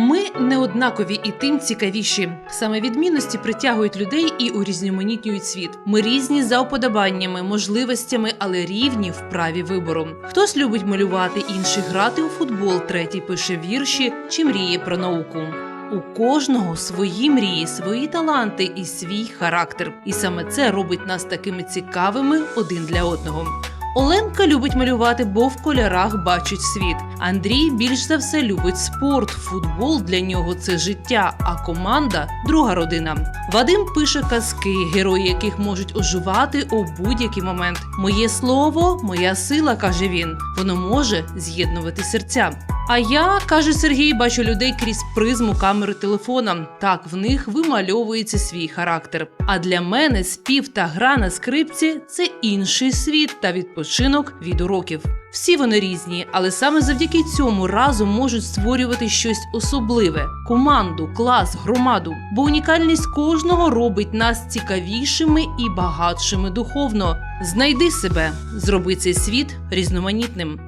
Ми не однакові і тим цікавіші. Саме відмінності притягують людей і урізноманітнюють світ. Ми різні за уподобаннями, можливостями, але рівні в праві вибору. Хтось любить малювати, інший грати у футбол, третій пише вірші чи мріє про науку. У кожного свої мрії, свої таланти і свій характер. І саме це робить нас такими цікавими один для одного. Оленка любить малювати, бо в кольорах бачить світ. Андрій більш за все любить спорт. Футбол для нього це життя, а команда друга родина. Вадим пише казки, герої яких можуть оживати у будь-який момент. Моє слово, моя сила, каже він. Воно може з'єднувати серця. А я, каже Сергій, бачу людей крізь призму камери телефона. Так в них вимальовується свій характер. А для мене спів та гра на скрипці це інший світ та відпочинок від уроків. Всі вони різні, але саме завдяки цьому разом можуть створювати щось особливе: команду, клас, громаду. Бо унікальність кожного робить нас цікавішими і багатшими духовно. Знайди себе, зроби цей світ різноманітним.